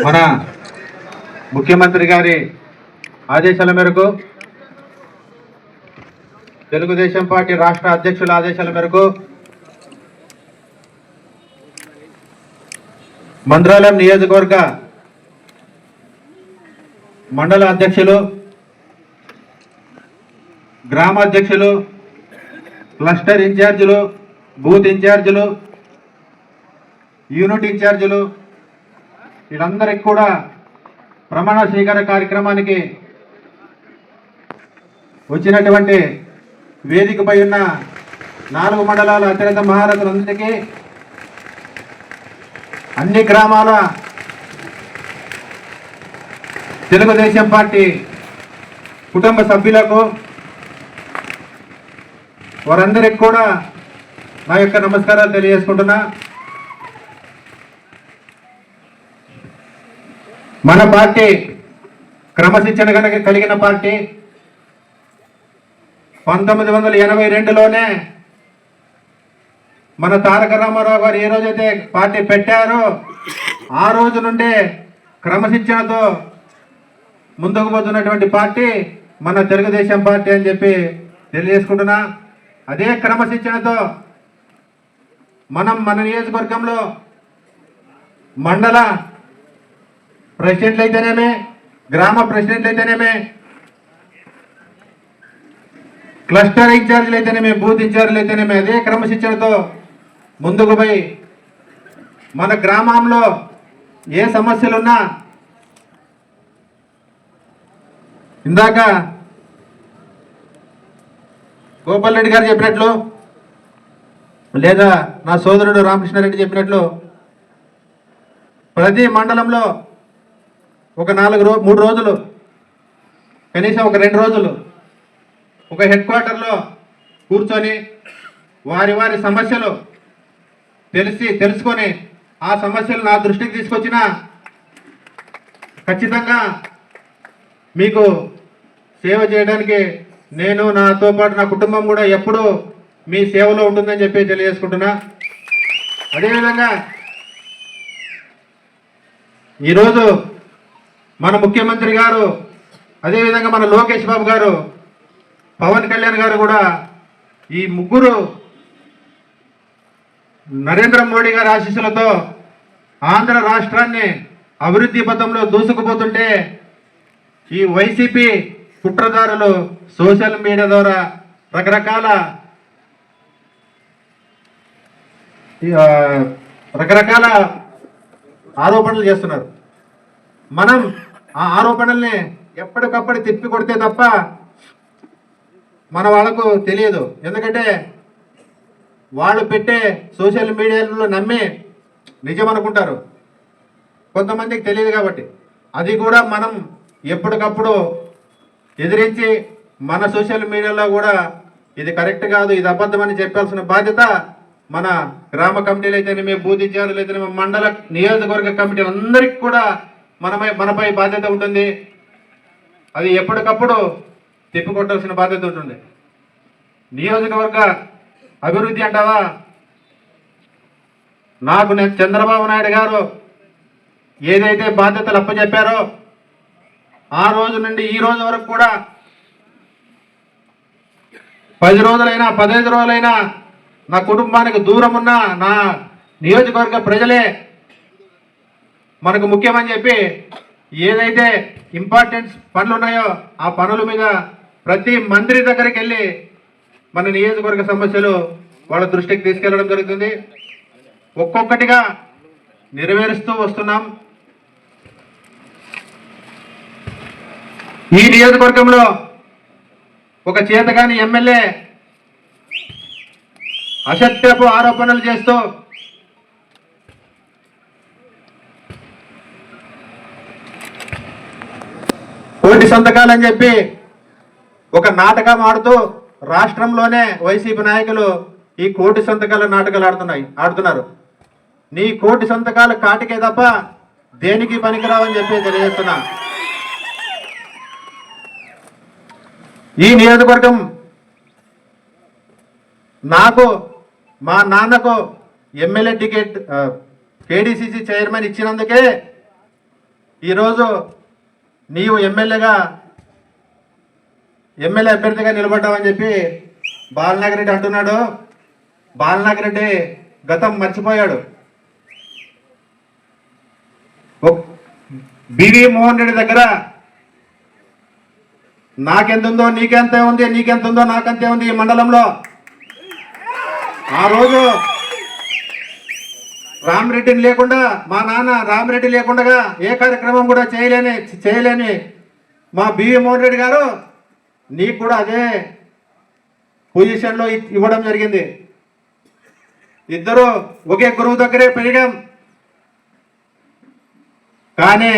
మన ముఖ్యమంత్రి గారి ఆదేశాల మేరకు తెలుగుదేశం పార్టీ రాష్ట్ర అధ్యక్షుల ఆదేశాల మేరకు మంత్రాలయం నియోజకవర్గ మండల అధ్యక్షులు గ్రామ అధ్యక్షులు క్లస్టర్ ఇన్ఛార్జీలు బూత్ ఇన్ఛార్జీలు యూనిట్ ఇన్ఛార్జీలు వీళ్ళందరికీ కూడా ప్రమాణ స్వీకార కార్యక్రమానికి వచ్చినటువంటి వేదికపై ఉన్న నాలుగు మండలాల అత్యంత మహారథులందరికీ అన్ని గ్రామాల తెలుగుదేశం పార్టీ కుటుంబ సభ్యులకు వారందరికి కూడా నా యొక్క నమస్కారాలు తెలియజేసుకుంటున్నా. మన పార్టీ క్రమశిక్షణ కనుక కలిగిన పార్టీ పంతొమ్మిది వందల ఎనభై రెండులోనే మన తారక రామారావు గారు ఏ రోజైతే పార్టీ పెట్టారో ఆ రోజు నుండే క్రమశిక్షణతో ముందుకు పోతున్నటువంటి పార్టీ మన తెలుగుదేశం పార్టీ అని చెప్పి తెలియజేసుకుంటున్నా. అదే క్రమశిక్షణతో మనం మన నియోజకవర్గంలో మండల ప్రెసిడెంట్లు అయితేనేమే గ్రామ ప్రెసిడెంట్లు అయితేనేమే క్లస్టర్ ఇన్ఛార్జీలు అయితేనేమే బూత్ ఇన్ఛార్జీలు అయితేనేమే అదే క్రమశిక్షణతో ముందుకు పోయి మన గ్రామంలో ఏ సమస్యలున్నా ఇందాక గోపాల్ రెడ్డి గారు చెప్పినట్లు లేదా నా సోదరుడు రామకృష్ణారెడ్డి చెప్పినట్లు ప్రతి మండలంలో ఒక నాలుగు రో మూడు రోజులు. కనీసం ఒక రెండు రోజులు. ఒక హెడ్ క్వార్టర్లో కూర్చొని వారి వారి సమస్యలు తెలిసి తెలుసుకొని ఆ సమస్యలు నా దృష్టికి తీసుకొచ్చిన ఖచ్చితంగా మీకు సేవ చేయడానికి నేను నాతో పాటు నా కుటుంబం కూడా ఎప్పుడూ మీ సేవలో ఉంటుందని చెప్పి తెలియజేసుకుంటున్నా. అదేవిధంగా ఈరోజు మన ముఖ్యమంత్రి గారు అదేవిధంగా మన లోకేష్ బాబు గారు పవన్ కళ్యాణ్ గారు కూడా ఈ ముగ్గురు నరేంద్ర మోడీ గారి ఆశీస్సులతో ఆంధ్ర రాష్ట్రాన్ని అభివృద్ధి పథంలో దూసుకుపోతుంటే ఈ వైసీపీ కుట్రదారులు సోషల్ మీడియా ద్వారా రకరకాల రకరకాల ఆరోపణలు చేస్తున్నారు. మనం ఆ ఆరోపణల్ని ఎప్పటికప్పుడు తిప్పి కొడితే తప్ప మన వాళ్ళకు తెలియదు. ఎందుకంటే వాళ్ళు పెట్టే సోషల్ మీడియాలో నమ్మి నిజం అనుకుంటారు. కొంతమందికి తెలియదు కాబట్టి. అది కూడా మనం ఎప్పటికప్పుడు ఎదిరించి మన సోషల్ మీడియాలో కూడా ఇది కరెక్ట్ కాదు ఇది అబద్ధమని చెప్పాల్సిన బాధ్యత మన గ్రామ కమిటీలు అయితేనేమి బూతి ఇన్ఛార్జీలు అయితేనేమి మండల నియోజకవర్గ కమిటీలు అందరికీ కూడా మనపై మనపై బాధ్యత ఉంటుంది. అది ఎప్పటికప్పుడు తిప్పికొట్టాల్సిన బాధ్యత ఉంటుంది. నియోజకవర్గ అభివృద్ధి అంటావా? నాకు నేను చంద్రబాబు నాయుడు గారు ఏదైతే బాధ్యతలు అప్పచెప్పారో ఆ రోజు నుండి ఈ రోజు వరకు కూడా పది రోజులైనా పదహైదు రోజులైనా నా కుటుంబానికి దూరం ఉన్న నా నియోజకవర్గ ప్రజలే మనకు ముఖ్యమని చెప్పి ఏదైతే ఇంపార్టెంట్ పనులు ఉన్నాయో ఆ పనుల మీద ప్రతి మంత్రి దగ్గరికి వెళ్ళి మన నియోజకవర్గ సమస్యలు వాళ్ళ దృష్టికి తీసుకెళ్ళడం జరుగుతుంది. ఒక్కొక్కటిగా నెరవేరుస్తూ వస్తున్నాం. ఈ నియోజకవర్గంలో ఒక చేతగాని ఎమ్మెల్యే అసత్యపు ఆరోపణలు చేస్తూ కోటి సంతకాలని చెప్పి ఒక నాటకం ఆడుతూ రాష్ట్రంలోనే వైసీపీ నాయకులు ఈ కోటి సంతకాల నాటకాలు ఆడుతున్నాయి ఆడుతున్నారు. నీ కోటి సంతకాలు కాటికే తప్ప దేనికి పనికిరావని చెప్పి తెలియజేస్తున్నా. ఈ నియోజకవర్గం నాకు మా నాన్నకు ఎమ్మెల్యే టికెట్ కేడిసిసి చైర్మన్ ఇచ్చినందుకే ఈరోజు నీవు ఎమ్మెల్యేగా ఎమ్మెల్యే అభ్యర్థిగా నిలబడ్డావని చెప్పి బాలనాగర్ రెడ్డి అంటున్నాడు. బాలనాగర్ రెడ్డి గతం మర్చిపోయాడు. బివి మోహన్ రెడ్డి దగ్గర నాకెంతుందో నీకెంత ఉంది నీకెంత ఉందో నాకంతే ఉంది ఈ మండలంలో. ఆ రోజు రామరెడ్డిని లేకుండా మా నాన్న రామరెడ్డి లేకుండా ఏ కార్యక్రమం కూడా చేయలేని చేయలేని మా బివి మోహన్ రెడ్డి గారు నీకు కూడా అదే పొజిషన్లో ఇవ్వడం జరిగింది. ఇద్దరు ఒకే గురువు దగ్గరే పెరిగాం. కానీ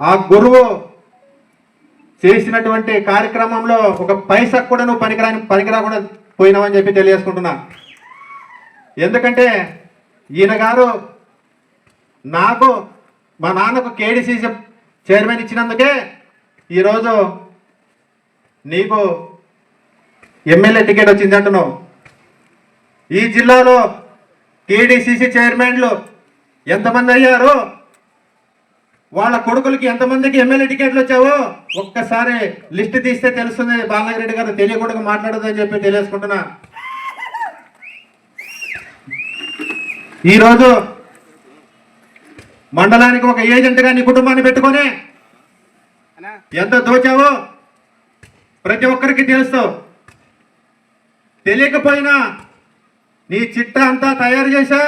ఆ గురువు చేసినటువంటి కార్యక్రమంలో ఒక పైసా కూడా నువ్వు పనికిరాని పనికిరాకుండా పోయినావని చెప్పి తెలియజేసుకుంటున్నా. ఎందుకంటే ఈయన గారు నాకు మా నాన్నకు కేడీసీసీ చైర్మన్ ఇచ్చినందుకే ఈరోజు నీకు ఎమ్మెల్యే టికెట్ వచ్చింది అంటున్నావు. ఈ జిల్లాలో టీడీసీసీ చైర్మన్లు ఎంతమంది అయ్యారు? వాళ్ళ కొడుకులకి ఎంతమందికి ఎమ్మెల్యే టికెట్లు వచ్చావో ఒక్కసారి లిస్ట్ తీస్తే తెలుస్తుంది. బాలగిరెడ్డి గారు తెలియకుండా మాట్లాడదని చెప్పి తెలియజేసుకుంటున్నా. ఈరోజు మండలానికి ఒక ఏజెంట్గా నీ కుటుంబాన్ని పెట్టుకొని ఎంత దోచావో ప్రతి ఒక్కరికి తెలుసు. తెలియకపోయినా నీ చిట్టా అంతా తయారు చేశా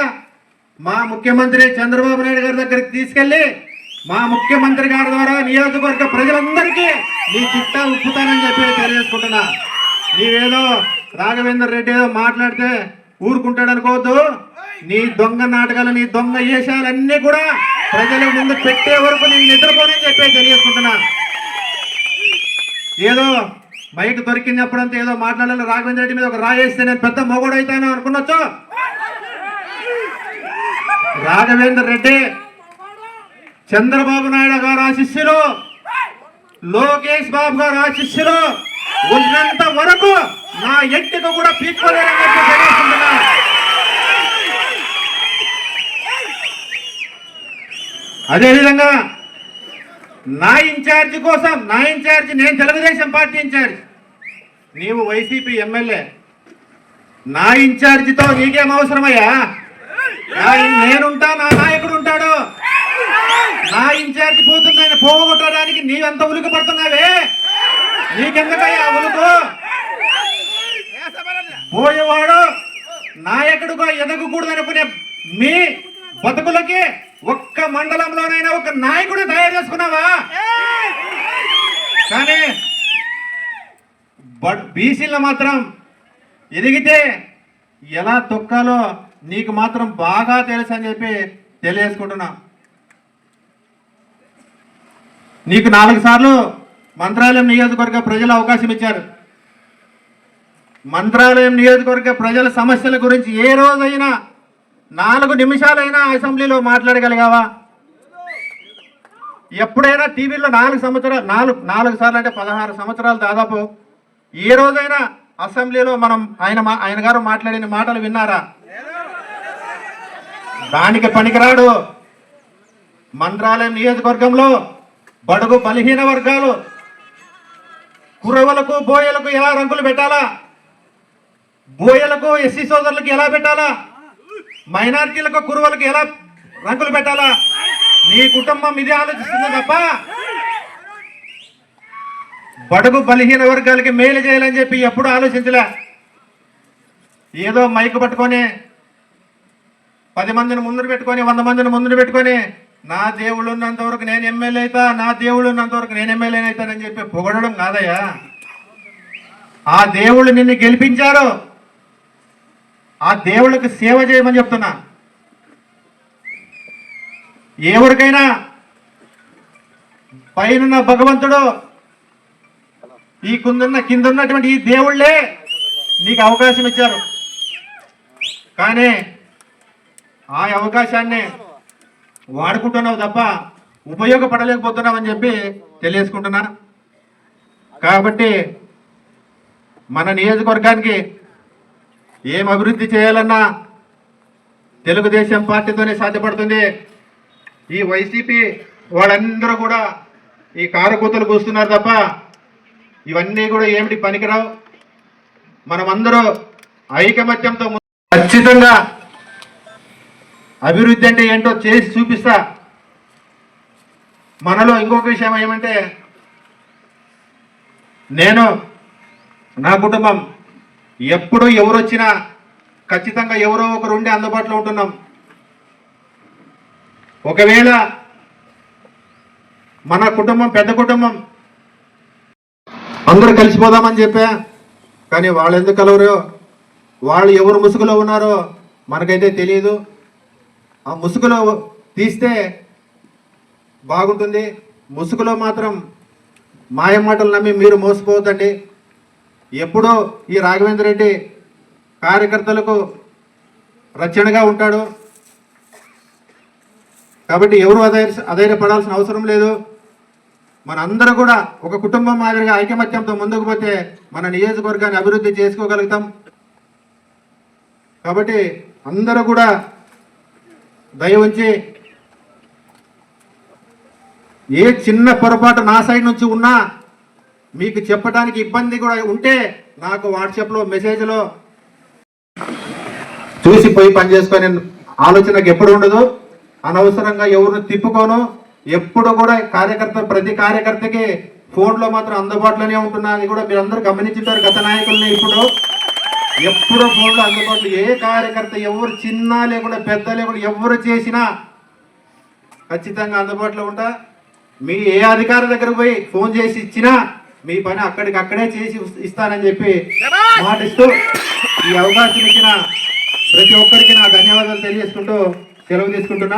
మా ముఖ్యమంత్రి చంద్రబాబు నాయుడు గారి దగ్గరికి తీసుకెళ్ళి మా ముఖ్యమంత్రి గారి ద్వారా నియోజకవర్గ ప్రజలందరికీ నీ చిట్టా ఉప్పుతానని చెప్పి తెలియజేసుకుంటున్నా. నీవేదో రాఘవేందర్ రెడ్డి ఏదో మాట్లాడితే ఊరుకుంటాడు అనుకోవద్దు నీ దొంగ నాటకాలు నీ దొంగ వేషాలన్నీ కూడా ప్రజల ముందు పెట్టే వరకు నేను నిద్రపోనని చెప్పి తెలియజేసుకుంటున్నా. ఏదో మైక్ దొరికినప్పుడంతా ఏదో మాట్లాడాలి రాఘవేంద్ర రెడ్డి మీద ఒక రాయేస్తే నేను పెద్ద మొగోడు అవుతాను అనుకున్నచ్చు? రాఘవేంద్ర రెడ్డి చంద్రబాబు నాయుడు గారు ఆశిస్సులు లోకేష్ బాబు గారు ఆశిస్సులు ఉన్నంత వరకు నా ఎట్టుకు కూడా పీక్కోలేరని చెప్పి తెలియజేస్తున్నా అదేవిధంగా నా ఇన్ఛార్జ్ కోసం నా ఇన్ఛార్జ్ నేను తెలుగుదేశం పార్టీ ఇన్ఛార్జ్. నీవు వైసీపీ ఎమ్మెల్యే. నా ఇన్ఛార్జితో నీకేం అవసరమయ్యా? నేనుంటా నా నాయకుడు ఉంటాడు. నా ఇన్ఛార్జ్ పోతుందని పోగొట్టడానికి నీవెంత ఉలుకు పడుతున్నావే? నీకెందుకయ్యా ఉలుకు? పోయేవాడు నాయకుడుగా ఎదగకూడదనుకునే మీ బతుకులకి ఒక్క మండలంలోనైనా ఒక నాయకుడు తయారు చేసుకున్నావా? కానీ బట్ బీసీలో మాత్రం ఎదిగితే ఎలా తొక్కాలో నీకు మాత్రం బాగా తెలుసు అని చెప్పి తెలియజేసుకుంటున్నా. నీకు నాలుగు సార్లు మంత్రాలయం నియోజకవర్గ ప్రజలు అవకాశం ఇచ్చారు. మంత్రాలయం నియోజకవర్గ ప్రజల సమస్యల గురించి ఏ రోజైనా నాలుగు నిమిషాలైనా అసెంబ్లీలో మాట్లాడగలిగావా? ఎప్పుడైనా టీవీలో నాలుగు సంవత్సరాలు నాలుగు నాలుగు సార్లు అంటే పదహారు సంవత్సరాలు దాదాపు. ఏ రోజైనా అసెంబ్లీలో మనం ఆయన మా- ఆయన గారు మాట్లాడిన మాటలు విన్నారా? దానికి పనికిరాడు. మంత్రాలయం నియోజకవర్గంలో బడుగు బలహీన వర్గాలు కురవలకు బోయలకు ఎలా రంగులు పెట్టాలా? బోయలకు ఎస్సీ సోదరులకు ఎలా పెట్టాలా? మైనార్టీలకు కురువలకు ఎలా రంగులు పెట్టాలా? నీ కుటుంబం ఇది ఆలోచిస్తుంది తప్ప బడుగు బలహీన వర్గాలకి మేలు చేయాలని చెప్పి ఎప్పుడు ఆలోచించలే. ఏదో మైకు పట్టుకొని పది మందిని ముందు పెట్టుకొని వంద మందిని ముందు పెట్టుకొని నా దేవుళ్ళు ఉన్నంత వరకు నేను ఎమ్మెల్యే అవుతా నా దేవుళ్ళు ఉన్నంత వరకు నేను ఎమ్మెల్యేనైతానని చెప్పి పొగడడం కాదయ్యా. ఆ దేవుళ్ళు నిన్ను గెలిపించారు. ఆ దేవుళ్ళకి సేవ చేయమని చెప్తున్నా. ఎవరికైనా పైన భగవంతుడు ఈ కుందున్న కింద ఉన్నటువంటి ఈ దేవుళ్ళే నీకు అవకాశం ఇచ్చారు. కానీ ఆ అవకాశాన్ని వాడుకుంటున్నావు తప్ప ఉపయోగపడలేకపోతున్నావు అని చెప్పి తెలియజేసుకుంటున్నా. కాబట్టి మన నియోజకవర్గానికి ఏం అభివృద్ధి చేయాలన్నా తెలుగుదేశం పార్టీతోనే సాధ్యపడుతుంది. ఈ వైసీపీ వాళ్ళందరూ కూడా ఈ కారకూతలు కూస్తున్నారు తప్ప ఇవన్నీ కూడా ఏమిటి పనికిరావు? మనమందరూ ఐకమత్యంతో ఖచ్చితంగా అభివృద్ధి అంటే ఏంటో చేసి చూపిస్తా. మనలో ఇంకొక విషయం ఏమంటే నేను నా కుటుంబం ఎప్పుడు ఎవరు వచ్చినా ఖచ్చితంగా ఎవరో ఒకరు ఉండి అందుబాటులో ఉంటున్నాం. ఒకవేళ మన కుటుంబం పెద్ద కుటుంబం అందరూ కలిసిపోదామని చెప్పా కానీ వాళ్ళు ఎందుకు కలవరో వాళ్ళు ఎవరు ముసుగులో ఉన్నారో మనకైతే తెలియదు ఆ ముసుగులో తీస్తే బాగుంటుంది. ముసుగులో మాత్రం మాయమాటలు నమ్మి మీరు మోసపోవద్దండి. ఎప్పుడూ ఈ రాఘవేంద్ర రెడ్డి కార్యకర్తలకు రక్షణగా ఉంటాడు. కాబట్టి ఎవరు అధైర్య అధైర్యపడాల్సిన అవసరం లేదు. మనందరూ కూడా ఒక కుటుంబం మాదిరిగా ఐకమత్యంతో ముందుకు పోతే మన నియోజకవర్గాన్ని అభివృద్ధి చేసుకోగలుగుతాం. కాబట్టి అందరూ కూడా దయ ఉంచి ఏ చిన్న పొరపాటు నా సైడ్ నుంచి ఉన్నా మీకు చెప్పడానికి ఇబ్బంది కూడా ఉంటే నాకు వాట్సాప్లో మెసేజ్లో చూసి పోయి పని చేసుకొని ఆలోచన నాకు ఎప్పుడు ఉండదు. అనవసరంగా ఎవరిని తిప్పుకోను. ఎప్పుడు కూడా కార్యకర్త ప్రతి కార్యకర్తకి ఫోన్లో మాత్రం అందుబాటులోనే ఉంటున్నా అది కూడా మీరు గమనించుంటారు గత నాయకుల్ని ఇప్పుడు. ఎప్పుడో ఫోన్లో అందుబాటులో ఏ కార్యకర్త ఎవరు చిన్న లేకుండా పెద్ద లేకుండా ఎవరు చేసినా ఖచ్చితంగా అందుబాటులో ఉంటా. మీ ఏ అధికారి దగ్గర పోయి ఫోన్ చేసి ఇచ్చినా మీ పని అక్కడికి అక్కడే చేసి ఇస్తానని చెప్పి మాటిస్తూ ఈ అవకాశం ఇచ్చిన ప్రతి ఒక్కరికి నా ధన్యవాదాలు తెలియజేసుకుంటూ సెలవు తీసుకుంటున్నా.